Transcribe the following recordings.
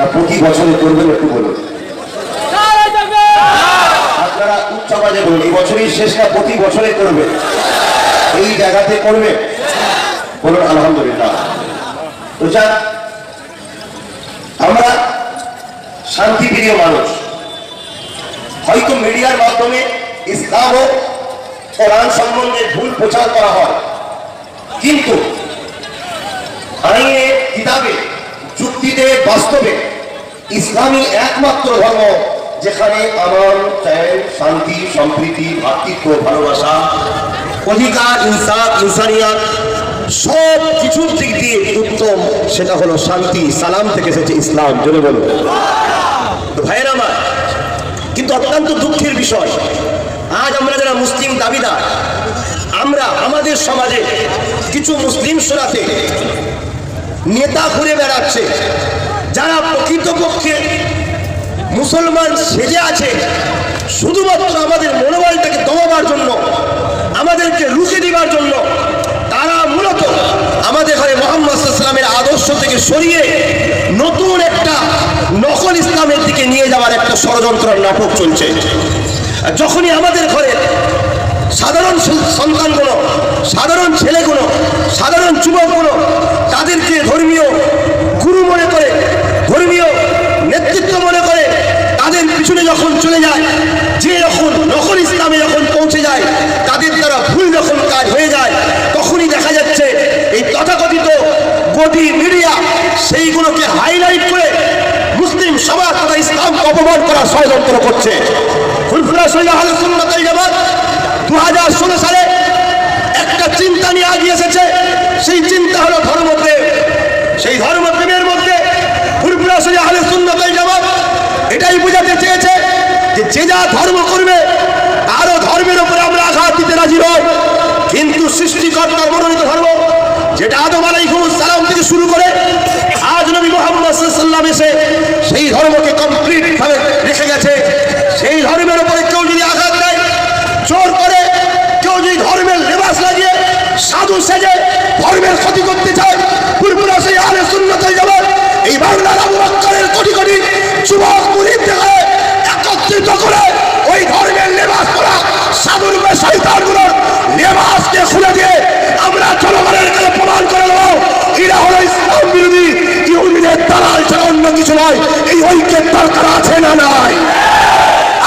না, প্রতি বছরে করবেন একটু বলুন। আপনারা উচ্চ আওয়াজে বলুন এই বছরই শেষ না, প্রতি বছরে করবে এই জায়গাতে করবে বলুন, আলহামদুলিল্লাহ। তো যাক, আমরা শান্তিপ্রিয় মানুষ। হয়তো মিডিয়ার মাধ্যমে ইসলাম ও কোরআন সম্বন্ধে ভুল প্রচার করা হয়। কিন্তু যুক্তিতে বাস্তবে ইসলামী একমাত্র ধর্ম যেখানে আমার শান্তি, সম্প্রীতি ভ্রাতৃত্ব ভালোবাসা, অধিকার, ইনসাফ, ইনসানিয়াত সব কিছুর দিক দিয়ে উত্তম, সেটা হলো শান্তি, সালাম থেকে এসেছে ইসলাম জন্য বলুন। ভাইয়ের আমার, কিন্তু অত্যন্ত দুঃখের বিষয়, আজ আমরা যারা মুসলিম দাবিদার, আমরা আমাদের সমাজে কিছু মুসলিম সোরাতে নেতা ঘুরে বেড়াচ্ছে, যারা প্রকৃতপক্ষে মুসলমান সেজে আছে, শুধুমাত্র আমাদের মনোবলটাকে দমাবার জন্য, আমাদেরকে রুখে দিবার জন্য, তারা মূলত আমাদের ঘরে মোহাম্মদ ইসলামের আদর্শ থেকে সরিয়ে নতুন একটা নকল ইসলামের দিকে নিয়ে যাওয়ার একটা ষড়যন্ত্র নাটক চলছে। যখনই আমাদের ঘরে সাধারণ সন্তানগুলো, সাধারণ ছেলেগুলো, সাধারণ যুবকগুলো তাদেরকে ধর্মীয় গুরু মনে করে ধর্মীয় নেতৃত্ব মনে করে তাদের পিছনে যখন চলে যায়, যে যখন নকল ইসলামে যখন পৌঁছে যায়, তাদের দ্বারা ভুল যখন কাজ হয়ে যায়, তখনই দেখা যাচ্ছে এই তথাকথিত গদি মিডিয়া সেইগুলোকে হাইলাইট করে মুসলিম সমাজ তথা ইসলামকে অপমান করার ষড়যন্ত্র করছে। দু হাজার ষোলো সালে একটা চিন্তা নিয়ে আগিয়ে এসেছে। সেই চিন্তা হলো ধর্মপ্রেম। সেই ধর্মপ্রেমের মধ্যে ফুরফুরা সৈয়া আলে সুন্নাতাল জামাত এটাই বোঝাতে চেয়েছে যে যে যা ধর্ম করবে, তারও ধর্মের উপরে আমরা আঘাত দিতে রাজি নয় কিন্তু সৃষ্টিকর্তার মনোনীত ধর্ম, যেটা আদম সালাম থেকে শুরু করে আজ নবী মোহাম্মদ এসে সেই ধর্মকে কমপ্লিট ভাবে রেখে গেছে। সেই ধর্মের উপরে কেউ যদি আঘাত দেয়, জোর করে কেউ যদি ধর্মের লেবাস লাগিয়ে সাধু সেজে ধর্মের ক্ষতি করতে চায় পুরপুরা সেই আলে শূন্যতাই যাবেন এই বাংলার আবু বাক্কারের কোটি কোটি যুবক মুরিদ থেকে একত্রিত করে ওই ধর্মের লেবাস পরা সাধুর শৈতানগুলোর লেবাসকে খুলে দিয়ে আমরা জনগণের কাছে প্রমাণ করে দেবো, এরা হলো ইসলাম বিরোধী, ইহুদিদের দালাল ছাড়া অন্য কিছু নয়। এই ঐক্যের দরকার আছে না নাই?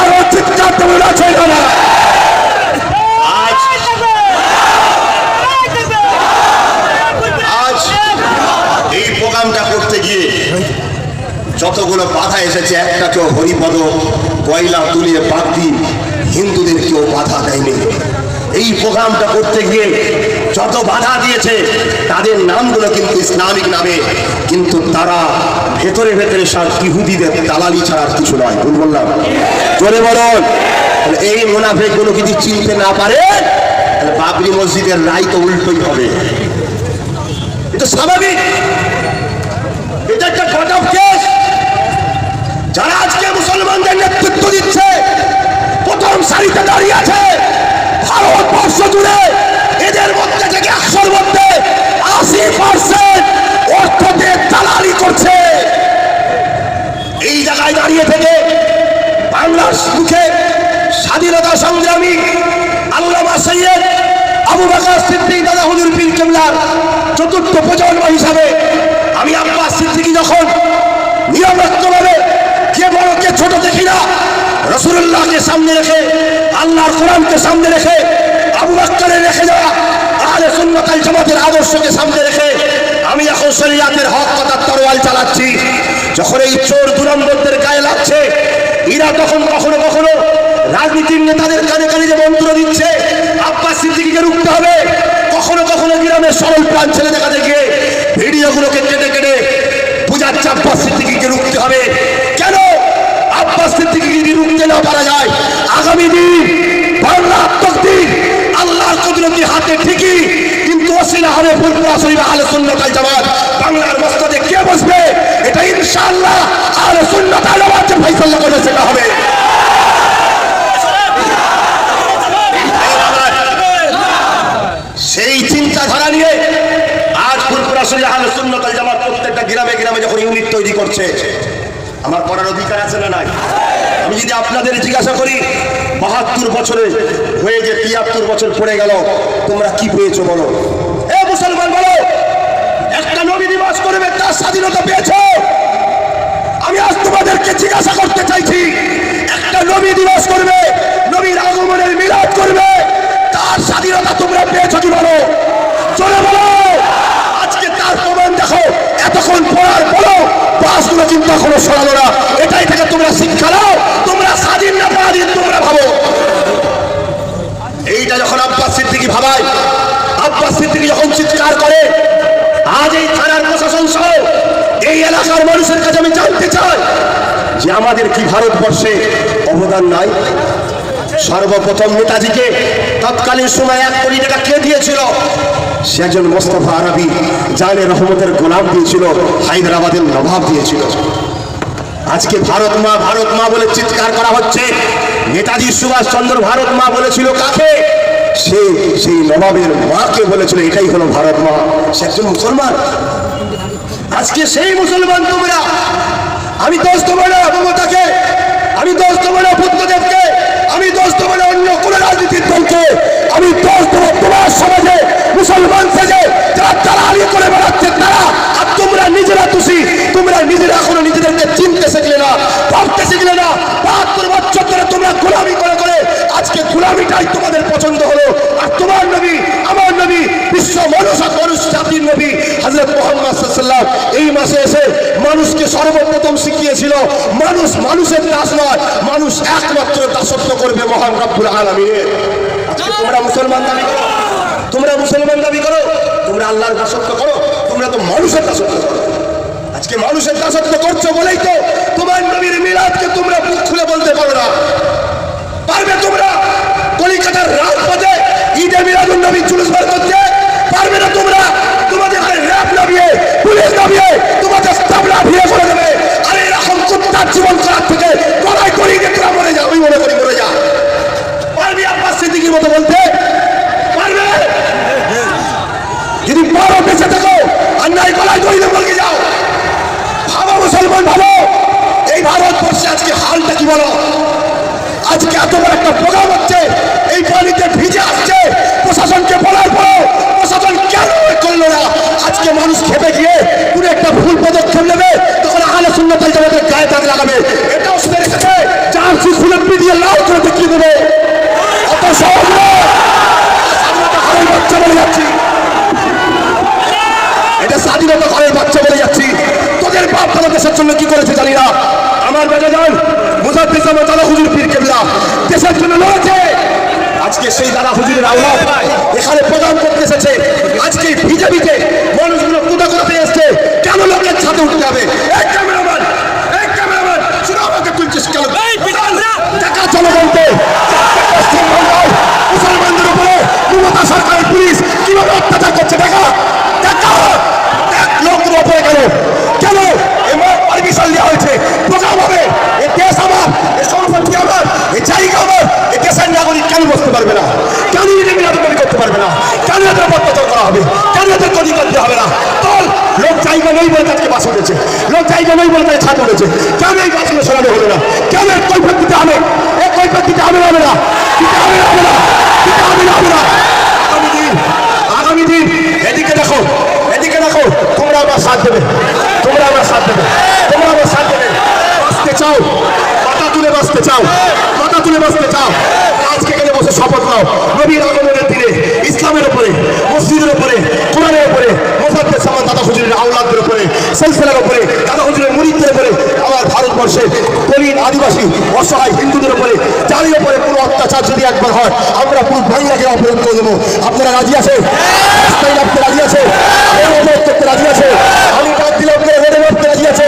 আরও চিৎকার তেমন আছে না না আজ আজ এই প্রোগ্রামটা করতে গিয়ে যতগুলো বাধা এসেছে, একটা কেউ হরিপদ, কয়লা তুলিয়ে বাগদি হিন্দুদের কেউ বাধা দেয়নি। এই প্রোগ্রামটা করতে গিয়ে যত বাধা দিয়েছে, তাদের নামগুলো কিন্তু ইসলামিক নামে, কিন্তু তারা ভেতরে ভেতরে সব ইহুদিদের দালালি ছাড়া কিছু নয়। ভুল বললাম? চলে বলুন। এই মুনাফেকগুলো যদি চিনতে না পারে, তাহলে বাবরি মসজিদের রায় তো উল্টোই হবে। এটা স্বাভাবিক। এটা একটা কট অফ কেস। যারা আজকে মুসলমানদের নেতৃত্ব দিচ্ছে, প্রথম সারিতে দাঁড়িয়ে আছে ভারতবর্ষ জুড়ে। এদের মধ্যে থেকে একশোর মধ্যে আশি পার্সেন্ট অর্থতে দালালি করছে। এই জায়গায় দাঁড়িয়ে থেকে বাংলার মুখে স্বাধীনতা সংগ্রামী আল্লামা সৈয়দ আবু বাকর সিদ্দিক দাদা হুজুর পীর কেমলার চতুর্থ প্রজন্ম হিসাবে আমি আব্বাস সিদ্দিকী যখন নিরপেক্ষভাবে কে বড়, কে ছোট দেখি না। রসুল্লাহকে সামনে রেখে, আল্লাহর কোরআনকে সামনে রেখে, আবু বাক্কারে রেখে যাওয়া, আহলে সুন্নাতাল জামাতের আদর্শকে সামনে রেখে, আমি এখন শরীয়তের হক কথার তরোয়াল চালাচ্ছি। যখন এই চোর দুরম্বরদের গায়ে লাগছে, এরা তখন কখনো কখনো রাজনীতির নেতাদের কানে কানে যে মন্ত্র দিচ্ছে, আব্বাস সিদ্দিকিকে রুখতে হবে। কখনো কখনো গ্রামের সরল প্রাণ ছেলে দেখা দেখে ভিডিওগুলোকে কেটে কেটে বুঝাচ্ছে আব্বাস সিদ্দিকিকে রুখতে হবে। পারা যায়। আগামী দিন বাংলা তকদির আল্লাহর কুদরতি হাতে ঠিকই, কিন্তু বাংলার মসজিদে কে বসবে? এটা ইনশাআল্লাহ আহলে সুন্নাতাল জামাতের করে সেটা হবে। সেই চিন্তাধারা নিয়ে আজ ফুলপুরা শরীফ আহলে সুন্নাতাল জামাত প্রত্যেকটা গ্রামে গ্রামে যখন ইউনিট তৈরি করছে, আমার পড়ার অধিকার আছে না নাই? আমি যদি আপনাদের জিজ্ঞাসা করি, বাহাত্তর বছরে হয়ে যে তিয়াত্তর বছর পড়ে গেল, তোমরা কি পেয়েছ বলো? এ মুসলমান বলো, একটা নবী দিবস করবে, তার স্বাধীনতা পেয়েছ। আমি আজ তোমাদেরকে জিজ্ঞাসা করতে চাইছি, একটা নবী দিবস করবে, নবীর আগমনের মিলাদ করবে, তার স্বাধীনতা তোমরা পেয়েছ কি বলো? চলে বলো। আজকে তার প্রমাণ দেখো, এতক্ষণ পড়ার বলো বাসগুলো কিন্তু এখনও সরালো না। এটাই থেকে তোমরা শিক্ষা নাও। সিদ্দিকি ভাবায়? আব্বাস সিদ্দিকি যখন চিৎকার করে, আজ এই থানার প্রশাসন সহ এই এলাকার মানুষের কাছে আমি জানতে চাই যে আমাদের কি ভারতবর্ষে অবদান নাই। সর্বপ্রথম নেতাজিকে তৎকালীন সময় এক কোটি টাকা কে দিয়েছিল? সে একজন মোস্তফা আরবি, জানে রহমতের গোলাপ দিয়েছিল, হায়দ্রাবাদের নবাব দিয়েছিল। আজকে ভারত মা ভারত মা বলে চিৎকার করা হচ্ছে। নেতাজি সুভাষ চন্দ্র ভারত মা বলেছিল কাকে? সে সেই নবাবের মাকে বলেছিল, এটাই হলো ভারত মা সে একজন মুসলমান। আজকে সেই মুসলমান তোমরা, আমি দোষ দেবো না মমতাকে আমি দোষ দেবো না বুদ্ধদেবকে আমি দোষ দেবো না অন্য কোন রাজনীতির দলকে, আমি দোষ দেবো তোমার সমাজে মুসলমান সেজে যারা দালালি করে বেড়াচ্ছে, তারা আর তোমরা নিজেরা দোষী, তোমরা নিজেরা এখনও নিজেদেরকে চিনতে শিখলে না, ভাবতে শিখলে না। বাহাত্তর বছর তোমরা গোলামি করে করে আজকে গোলামিটাই তোমাদের পছন্দ হলো। আর তোমার নবী আমার নবী বিশ্ব মানুষ আর মানুষ জাতির নবী হজরত মোহাম্মদ সাল্লাম এই মাসে এসে মানুষকে সর্বপ্রথম শিখিয়েছিল মানুষ মানুষের দাস নয় মানুষ একমাত্র দাসত্ব করবে মহান রব্বুল আলমিনের। আজকে তোমরা মুসলমান দাবি করো। তোমরা মুসলমান দাবি করো। তোমরা আল্লাহর দাসত্ব করো। তোমরা তো মানুষের দাসত্ব করো। আজকে মানুষের দাসত্ব করছ বলেই তো তোমার নবীর মিলাদকে তোমরা মুখ খুলে বলতে পারো না। পারবে তোমরা? কলিকাতার রাজপথে ঈদে মিলাদুল নবী জুলুস বার করতে পারবে না তোমরা? তোমাদের র্যাব নামিয়ে পুলিশ নামিয়ে তোমাদের স্টাফ ভিড়ে হালটা কি বলো? আজকে এত বড় একটা প্রোগ্রাম হচ্ছে, এই পানিতে ভিজে আসছে, প্রশাসনকে বলার পরও প্রশাসন কেন করল না? আজকে মানুষ খেপে গিয়ে পুরো একটা ভুল পদক্ষেপ নেবে, তখন আহলে সুন্নতাল জামাতের গায়ে দাগ লাগাবে। এটাও শুনে রেখেছে যার ফুলে পিটিয়ে লাল করে দেখিয়ে দেবে। অত সহজ বাচ্চা বলে যাচ্ছি। এটা স্বাধীনতা ঘরের বাচ্চা বলে যাচ্ছি। তোদের বাপ দাদা দেশের জন্য কি করেছে জানি না। আমার বেটা যান মুজাদ্দিস আমার দাদা হুজুর পীর কেবলা। দেশের জন্য লড়েছে। আজকে সেই দাদা হুজুরের আওলাদ, এখানে প্রদান করতে এসেছে আজকে বিজেপিতে মানুষগুলো কোথা করতে এসছে কেন লোকের ছাদে উঠতে হবে এই ক্যামেরাম্যান এই ক্যামেরাম্যান শুধু আমাকে তুলছিস কেন টাকা জনগণকে মুসলমানদের উপরে মমতা সরকারের পুলিশ কীভাবে অত্যাচার করছে দেখা দেখা এক লোকের উপরে কেন কেন এমন পারমিশন দেওয়া হয়েছে প্রোগ্রাম হবে এ দেশ আমার এ সম্পত্তি আমার এ জায়গা আমার এ দেশের বসতে পারবে না। কেন নিজে মিলাদুলি করতে পারবে না। কেন এদের অত্যাচার করা হবে। কেন এদের গদি করতে হবে না। তল লোক জায়গা নেই বলে তাকে বাস উঠেছে। লোক জায়গা নেই বলে তাকে ছাদ উঠেছে। কেন এই বাসগুলো সরানো হলো না। কেন এর কৈফত দিতে হবে। এ দিতে হবে না দিতে হবে না দিতে হবে না। আগামী দিন আগামী দিন, এদিকে দেখো এদিকে দেখো, তোমরা আমার সাথ দেবে। তোমরা আমার সাথ দেবে। তোমরা আমার সাথ দেবে। বাঁচতে চাও। মাথা তুলে বাঁচতে চাও। মাথা তুলে বাঁচতে চাও। বসে শপথ নাও। নবীর আগমনের দিনে ইসলামের উপরে, মসজিদের উপরে, কোরআনের উপরে মোসাদ্দের সামান দাদা হুজুরের আউলাদের উপরে, সিলসিলার উপরে, দাদা হুজুরের মুরিদদের উপরে, আমার ভারতবর্ষে দলিত আদিবাসী, অসহায় হিন্দুদের উপরে যারই উপরে কোনো অত্যাচার যদি একবার হয়, আমরা পুরো বাংলাকে অপরাধ করে দেবো। আপনারা রাজি আছে? রাজি আছে? রাজি আছে? আমি বাদ দিলে আপনারা রাজি আছে?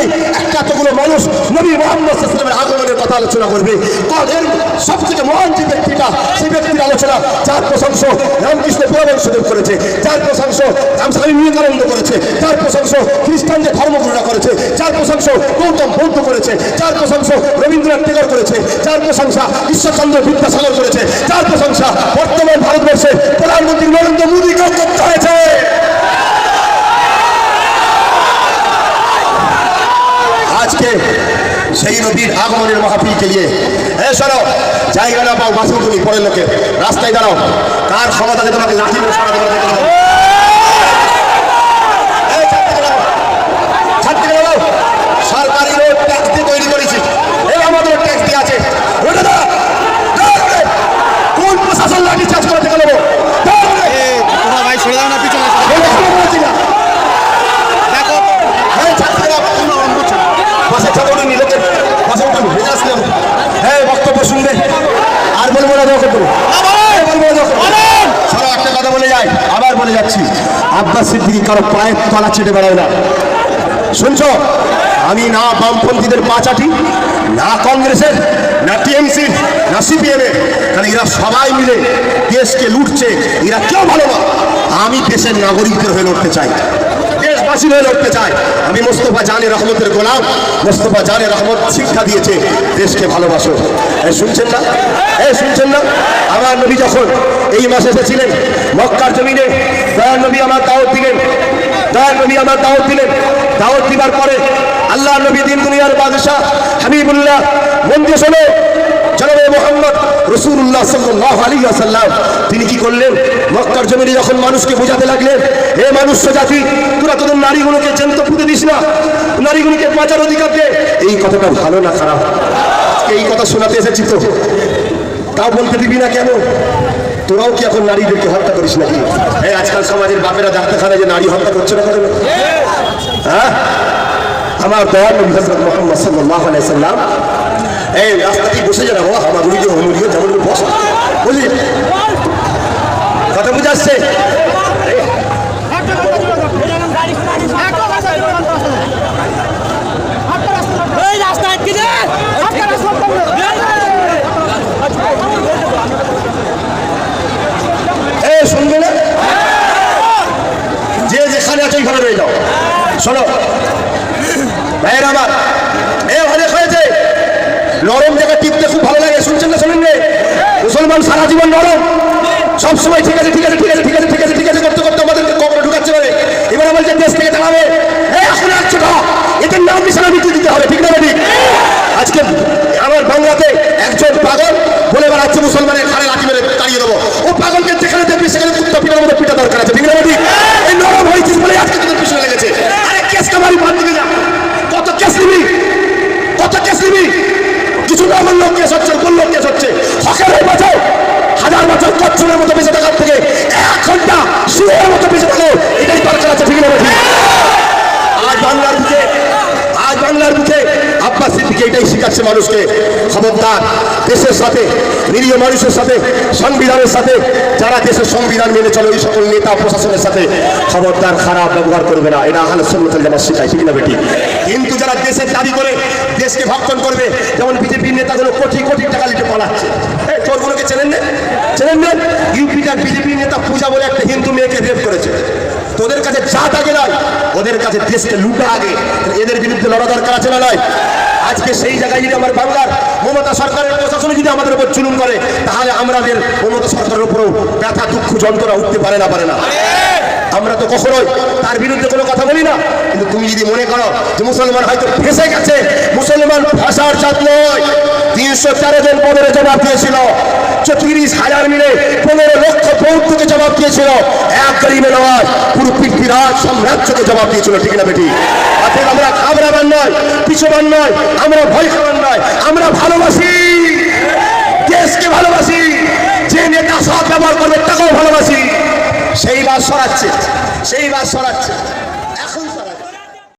নেই একটা এতগুলো মানুষ নবী মোহাম্মদ আগমনের কথা আলোচনা করবে। এর সব মহান যে ব্যক্তিটা সেই ব্যক্তির আলোচনা যার প্রশংস রামকৃষ্ণ পরমংশদেব করেছে, যার প্রশংস রামস্বামী বিবেকানন্দ করেছে, যার প্রশংস খ্রিস্টানদের ধর্মগুরুরা করেছে, যার প্রশংস গৌতম বৌদ্ধ করেছে, যার প্রশংস রবীন্দ্রনাথ টেগর করেছে, যার প্রশংসা ঈশ্বরচন্দ্র বিদ্যাসাগর করেছে, যার প্রশংসা বর্তমান ভারতবর্ষের প্রধানমন্ত্রী নরেন্দ্র মোদীকেও করতে হয়েছে আজকে সেই নবীর আগমনের মাহফিলকে নিয়ে। এ শোনো জায়গা না পাও বাসুন তুমি, পরের লোকে। রাস্তায় দাঁড়াও। কার সমাধানে তোমাকে লাঠি মেরে সরাতে পারে দেখে নাও। এই, ছাদ থেকে নাও। ছাদ থেকে নাও। সরকারি রোড ট্যাক্স দিয়ে তৈরি করেছি এ আমাদের ট্যাক্স দিয়ে আছে ওটা দাঁড়া দাঁড়া ওটা। কোন প্রশাসন লাঠি চার্জ করে থেকে নেব দাঁড়া ওটা। তোমরা ভাই ছেড়ে দাও না পিছনে এসে। এই এখনও বলেছি না। দেখো হ্যাঁ, ছাদ থেকে নাও। পাশে ছাদ ওঠেনি, লোকের পাশে ওঠেনি, ভেজা আসলাম। হ্যাঁ, বক্তব্য শুনবে। আর বলব না দরকার পড়বে। এই বলব না দরকার পড়বে। শোনো, যাই আবার বলে যাচ্ছি, আব্বাস সিদ্দিকি কারও পায়ের তলা ছেটে বেড়ায় না। শুনছ? আমি না বামপন্থীদের পাচাটি না কংগ্রেসের, না টিএমসি না সিপিএম এর কারণ এরা সবাই মিলে দেশকে লুটছে, এরা কেউ ভালো না। আমি দেশের নাগরিকদের হয়ে লড়তে চাই। দেশবাসী হয়ে লড়তে চায়। আমি মোস্তফা জানে রহমতের গোলাম। মোস্তফা জানে রহমত শিক্ষা দিয়েছে, দেশকে ভালোবাসো। এই শুনছেন না? এই শুনছেন না? আমার নবী যখন এই মাসে এসেছিলেন, মক্কার জমিনে দয়ার নবী আমার দাওয়াত দিলেন। দয়ার নবী আমার দাওয়াত দিলেন। দাওয়াত দিবার পরে আল্লাহ নবী দিন দুনিয়ার বাদশাহ হাবিবুল্লাহ, মন দিয়ে শোনো। জনাবে মোহাম্মদ রসুল্লাহ সাল্লাহ আলী আসাল্লাম তিনি কি করলেন? মক্কার জমিনে যখন মানুষকে বোঝাতে লাগলেন হে মানুষ জাতি, তোরা তোদের নারীগুলোকে জ্যান্ত পুঁতে দিস না। নারীগুলোকে বাঁচার অধিকার দে। এই কথাটা ভালো না খারাপ? এই কথা শোনাতে এসেছি তো। তাও বলতে দিবি না কেন? তোরাও কি এখন নারীদেরকে হত্যা করিস নাকি? এই আজকাল সমাজের বাপেরা ডাক্তারখানায় যে নারী হত্যা করছে না কেন? হ্যাঁ? আমার দয়াল মুহাম্মদ সাল্লাল্লাহু আলাইহি সাল্লাম, এই রাস্তাতে বসে যারা বাবা হামাগুড়ি যে হমুড়িয়ে যেমন বস। বুঝলি? কথা বুঝে আসছে এই রাস্তা আটকে দে আটকে রাস্তা এ শুনবে না যে যেখানে আছে ওইখানে রয়ে যাও শোনো ভাইয়ের আমার এ অনেক হয়েছে নরম জায়গা টিপতে খুব ভালো লাগে শুনছেন না শুনেন রে মুসলমান সারা জীবন নরম। সবসময় ঠিক আছে ঠিক আছে ঠিক আছে ঠিক আছে ঠিক আছে ঠিক আছে করতে করতে আমাদেরকে কবরে ঢুকাচ্ছে পারে এবার আমাদের দেশ থেকে এই এখন ছোট এদের নাম নিশানা মিটিয়ে দিতে হবে, ঠিক না ঠিক আজকে আমার বাংলাতে একজন পাগল বলে বেড়াচ্ছে মুসলমানের ঘাড়ে লাঠি মেরে তাড়িয়ে দেবো। ও পাগলকে যেখানে দেখবি, সেখানে কুত্তা পিটার মতো পিটা দরকার আছে, ঠিক না ঠিক এই নরম হয়েছিস বলে আজকে তোদের পিছনে লেগেছে আরে কেস কামারি বাদ দিকে যা কত কেস নিবি কত কেস নিবি কেস হচ্ছে বাঁচাও হাজার বছর কচ্ছরের মতো বেঁচে থাকার থেকে এক ঘণ্টা শুয়ের মতো বেঁচে থাকো এটাই দরকার আছে ঠিক না ঠিক আজ বাংলার বুকে আজ বাংলার বুকে সিদ্দিকি এটাই শিখাচ্ছে মানুষকে, খবরদার, দেশের সাথে, নিরীহ মানুষের সাথে, সংবিধানের সাথে, যারা দেশের সংবিধান মেনে চলে, ওই সকল নেতা, প্রশাসনের সাথে খবরদার, খারাপ ব্যবহার করবে না। এটা আহলে সুন্নাতুল জামাত শিখায় ঠিক না বেটি কিন্তু যারা দেশের দাবি করে, দেশকে ভক্ষণ করবে, যেমন বিজেপির নেতাগুলো কোটি কোটি টাকা লিটে পালাচ্ছে। চোরগুলোকে চেনেন না? চেনেন না? ইউপিটার বিজেপি নেতা পূজা বলে একটা হিন্দু মেয়েকে রেপ করেছে। তোদের কাছে জাত আগে নয়, ওদের কাছে দেশকে লুটা আগে। এদের বিরুদ্ধে লড়া দরকার আছে না নয়? আজকে সেই জায়গায় যদি আমার বাংলার মমতা সরকারের প্রশাসনে যদি আমাদের উপর চুলুম করে, তাহলে আমাদের মমতা সরকারের উপরেও ব্যথা, দুঃখ, যন্ত্রণা উঠতে পারে না পারে না। আমরা তো কখনোই তার বিরুদ্ধে কোনো কথা বলি না। কিন্তু তুমি যদি মনে করো যে মুসলমান হয়তো ফেসে গেছে, মুসলমান ভাষার জাত নয়, তিনশো তেরো জন পনেরো জবাব দিয়েছিল, চৌত্রিশ হাজার মিলে পনেরো লক্ষ বৌদ্ধকে জবাব দিয়েছিল, এক গরিবে নয়, পুরো পৃথ্বীরাজ সাম্রাজ্যকে জবাব দিয়েছিল, ঠিক না বেটি? অর্থাৎ আমরা ঘাবড়াবার নয় পিছুবার নয়, আমরা ভয় খাবার নয়, আমরা ভালোবাসি। দেশকে ভালোবাসি, যে নেতা সব ব্যবহার করবে তাকেও ভালোবাসি। সেই বাস সরাচ্ছে, সেই বাস সরাচ্ছে।